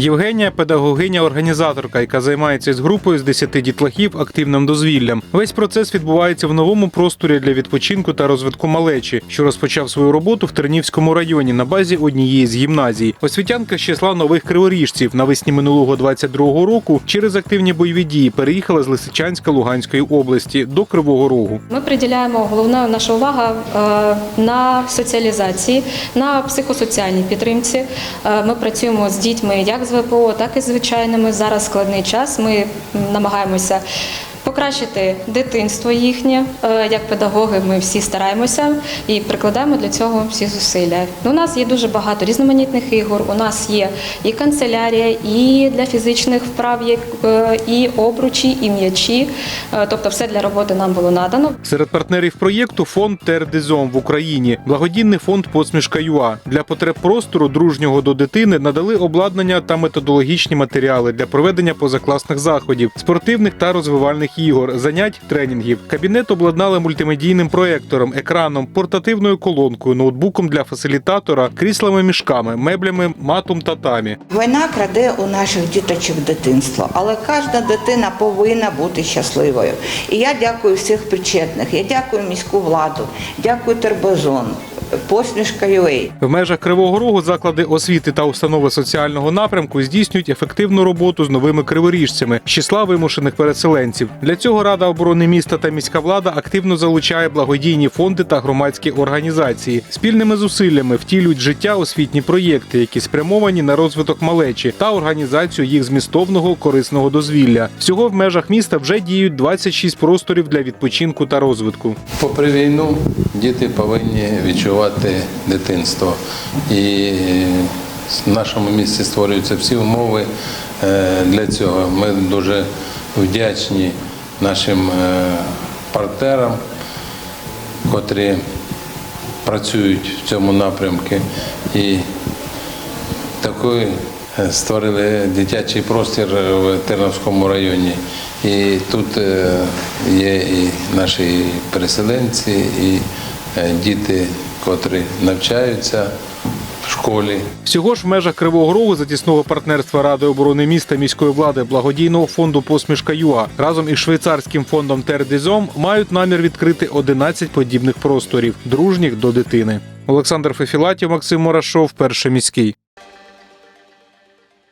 Євгенія педагогиня організаторка, яка займається з групою з 10 дітлахів активним дозвіллям. Весь процес відбувається в новому просторі для відпочинку та розвитку малечі, що розпочав свою роботу в Тернівському районі на базі однієї з гімназій. Освітянка з числа нових криворіжців навесні минулого 22-го року через активні бойові дії переїхала з Лисичанська Луганської області до Кривого Рогу. Ми приділяємо головна наша увага е, на соціалізації, на психосоціальній підтримці. Е, Ми працюємо з дітьми як з ВПО, так і звичайними. Зараз складний час. Ми намагаємося. Покращити дитинство їхнє, Е, як педагоги, ми всі стараємося і прикладаємо для цього всі зусилля. У нас є дуже багато різноманітних ігор. У нас є і канцелярія, і для фізичних вправ, е, і обручі, і м'ячі. Е, Тобто, все для роботи нам було надано. Серед партнерів проєкту фонд Тердизом в Україні, благодійний фонд Посмішка ЮА для потреб простору дружнього до дитини надали обладнання та методологічні матеріали для проведення позакласних заходів, спортивних та розвивальних ігор, занять, тренінгів. Кабінет обладнали мультимедійним проектором, екраном, портативною колонкою, ноутбуком для фасилітатора, кріслами мішками, меблями, матом татамі. Війна краде у наших діточок дитинство, але кожна дитина повинна бути щасливою. І я дякую всіх причетних. Я дякую міську владу, дякую Тербозон, посмішка. В межах Кривого Рогу заклади освіти та установи соціального напрямку здійснюють ефективну роботу з новими криворіжцями з числа вимушених переселенців. Для цього Рада оборони міста та міська влада активно залучає благодійні фонди та громадські організації. Спільними зусиллями втілюють в життя освітні проєкти, які спрямовані на розвиток малечі та організацію їх змістовного корисного дозвілля. Всього в межах міста вже діють 26 просторів для відпочинку та розвитку. Попри війну, діти повинні відчувати дитинство. І в нашому місті створюються всі умови е, для цього. Ми дуже вдячні нашим е, партнерам, котрі працюють в цьому напрямку. І такий е, створили дитячий простір в Тернопільському районі. І тут е, є і наші переселенці, і е, діти, котрі навчаються школі. Всього ж в межах Кривого Рогу затісного партнерства Ради оборони міста міської влади благодійного фонду Посмішка ЮА разом із швейцарським фондом Тердизом мають намір відкрити 11 подібних просторів, дружніх до дитини. Олександр Фефілатів, Максим Морашов, перший міський.